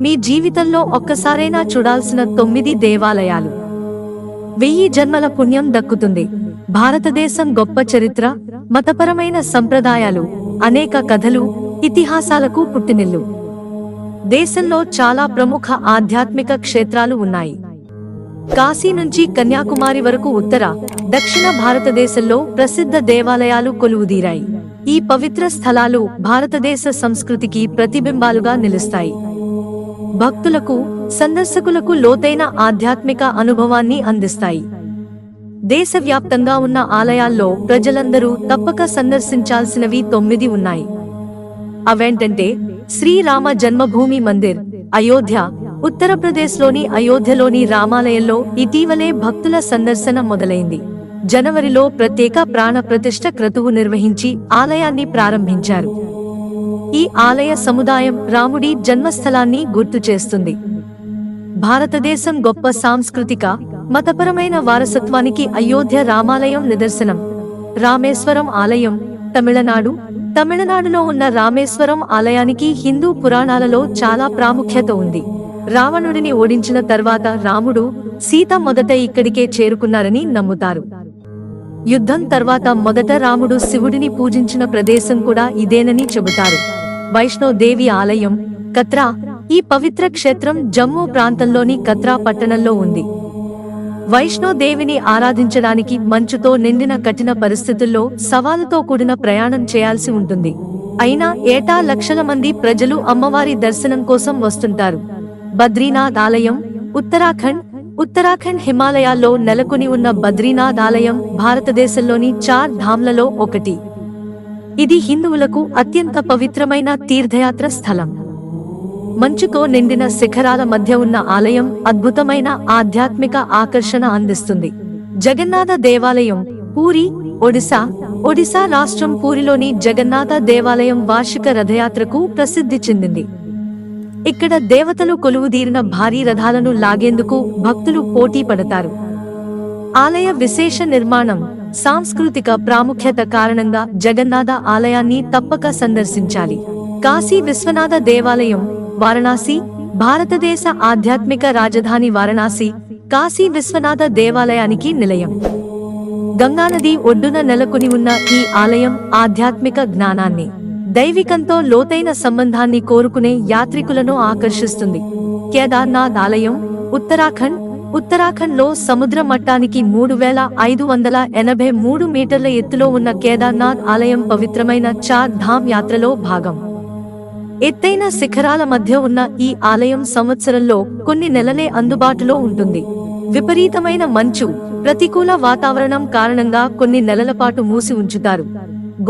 మీ జీవితంలో ఒక్కసారైనా చూడాల్సిన తొమ్మిది దేవాలయాలు. వెయ్యి జన్మల పుణ్యం దక్కుతుంది. భారతదేశం గొప్ప చరిత్ర మతపరమైన సంప్రదాయాలు అనేక కథలు ఇతిహాసాలకు పుట్టినిల్లు. దేశంలో చాలా ప్రముఖ ఆధ్యాత్మిక క్షేత్రాలు ఉన్నాయి. కాశీ నుంచి కన్యాకుమారి వరకు ఉత్తర దక్షిణ భారతదేశంలో ప్రసిద్ధ దేవాలయాలు కొలువుదీరాయి. ఈ పవిత్ర స్థలాలు భారతదేశ సంస్కృతికి ప్రతిబింబాలుగా నిలుస్తాయి. భక్తులకు సందర్శకులకు లోతైన ఆధ్యాత్మిక అనుభవాన్ని అందిస్తాయి. దేశవ్యాప్తంగా ఉన్న ఆలయాల్లో ప్రజలందరూ తప్పక సందర్శించాల్సినవి తొమ్మిది ఉన్నాయి. అవేంటంటే శ్రీరామ జన్మభూమి మందిర్ అయోధ్య ఉత్తరప్రదేశ్లోని అయోధ్యలోని రామాలయంలో ఇటీవలే భక్తుల సందర్శన మొదలైంది. జనవరిలో ప్రత్యేక ప్రాణ ప్రతిష్ట క్రతువు నిర్వహించి ఆలయాన్ని ప్రారంభించారు. ఈ ఆలయ సముదాయం రాముడి జన్మస్థలాన్ని గుర్తు చేస్తుంది. భారతదేశం గొప్ప సాంస్కృతిక మతపరమైన వారసత్వానికి అయోధ్య రామాలయం నిదర్శనం. రామేశ్వరం ఆలయం తమిళనాడు. తమిళనాడులో ఉన్న రామేశ్వరం ఆలయానికి హిందూ పురాణాలలో చాలా ప్రాముఖ్యత ఉంది. రావణుడిని ఓడించిన తర్వాత రాముడు సీత మొదట ఇక్కడికే చేరుకున్నారని నమ్ముతారు. యుద్ధం తర్వాత మొదట రాముడు శివుడిని పూజించిన ప్రదేశం కూడా ఇదేనని చెబుతారు. వైష్ణోదేవి ఆలయం కత్రా. ఈ పవిత్ర క్షేత్రం జమ్మూ ప్రాంతంలోని కత్రా పట్టణంలో ఉంది. వైష్ణోదేవిని ఆరాధించడానికి మంచుతో నిండిన కఠిన పరిస్థితుల్లో సవాలుతో కూడిన ప్రయాణం చేయాల్సి ఉంటుంది. అయినా ఏటా లక్షల మంది ప్రజలు అమ్మవారి దర్శనం కోసం వస్తుంటారు. బద్రీనాథ్ ఆలయం ఉత్తరాఖండ్. ఉత్తరాఖండ్ హిమాలయాల్లో నెలకొని ఉన్న బద్రీనాథ్ ఆలయం భారతదేశంలోని చార్ ధామ్లలో ఒకటి. ఇది హిందువులకు అత్యంత పవిత్రమైన తీర్థయాత్ర స్థలం. మంచుతో నిండిన శిఖరాల మధ్య ఉన్న ఆలయం అద్భుతమైన ఆధ్యాత్మిక ఆకర్షణ అందిస్తుంది. జగన్నాథ దేవాలయం పూరి ఒడిశా ఒడిశా రాష్ట్రం పూరిలోని జగన్నాథ దేవాలయం వార్షిక రథయాత్రకు ప్రసిద్ధి చెందింది. ఇక్కడ దేవతలు కొలువుదీరిన భారీ రథాలను లాగేందుకు భక్తులు పోటీ పడతారు. ఆలయ విశేష నిర్మాణం సాంస్కృతిక ప్రాముఖ్యత కారణంగా జగన్నాథ ఆలయాన్ని తప్పక సందర్శించాలి. కాశీ విశ్వనాథ దేవాలయం వారణాసి భారతదేశ ఆధ్యాత్మిక రాజధాని వారణాసి కాశీ విశ్వనాథ దేవాలయానికి నిలయం. గంగానది ఒడ్డున నెలకొని ఉన్న ఈ ఆలయం ఆధ్యాత్మిక జ్ఞానాన్ని దైవికంతో లోతైన సంబంధాన్ని కోరుకునే యాత్రికులను ఆకర్షిస్తుంది. కేదార్నాథ్ ఆలయం ఉత్తరాఖండ్ ఉత్తరాఖండ్లో సముద్ర మట్టానికి మూడు వేల ఐదు వందల ఎనభై మూడు మీటర్ల ఎత్తులో ఉన్న కేదార్నాథ్ ఆలయం పవిత్రమైన చార్ ధామ్ యాత్రలో భాగం. ఎత్తైన శిఖరాల మధ్య ఉన్న ఈ ఆలయం సంవత్సరంలో కొన్ని నెలలే అందుబాటులో ఉంటుంది. విపరీతమైన మంచు ప్రతికూల వాతావరణం కారణంగా కొన్ని నెలల పాటు మూసి ఉంచుతారు.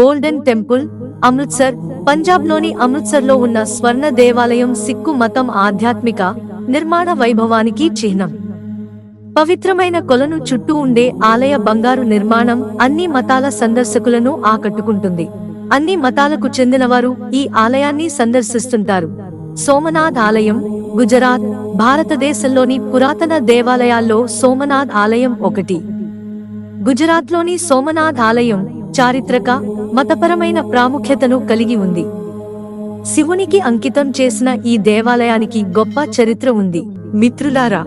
గోల్డెన్ టెంపుల్ అమృత్సర్ పంజాబ్లోని అమృత్సర్లో ఉన్న స్వర్ణ దేవాలయం సిక్కు మతం ఆధ్యాత్మిక నిర్మాణ వైభవానికి చిహ్నం. పవిత్రమైన కొలను చుట్టూ ఉండే ఆలయ బంగారు నిర్మాణం అన్ని మతాల సందర్శకులను ఆకట్టుకుంటుంది. అన్ని మతాలకు చెందినవారు ఈ ఆలయాన్ని సందర్శిస్తుంటారు. సోమనాథ్ ఆలయం గుజరాత్ భారతదేశంలోని పురాతన దేవాలయాల్లో సోమనాథ్ ఆలయం ఒకటి. గుజరాత్లోని సోమనాథ్ ఆలయం చారిత్రక మతపరమైన ప్రాముఖ్యతను కలిగి ఉంది. శివునికి అంకితం చేసిన ఈ దేవాలయానికి గొప్ప చరిత్ర ఉంది. మిత్రులారా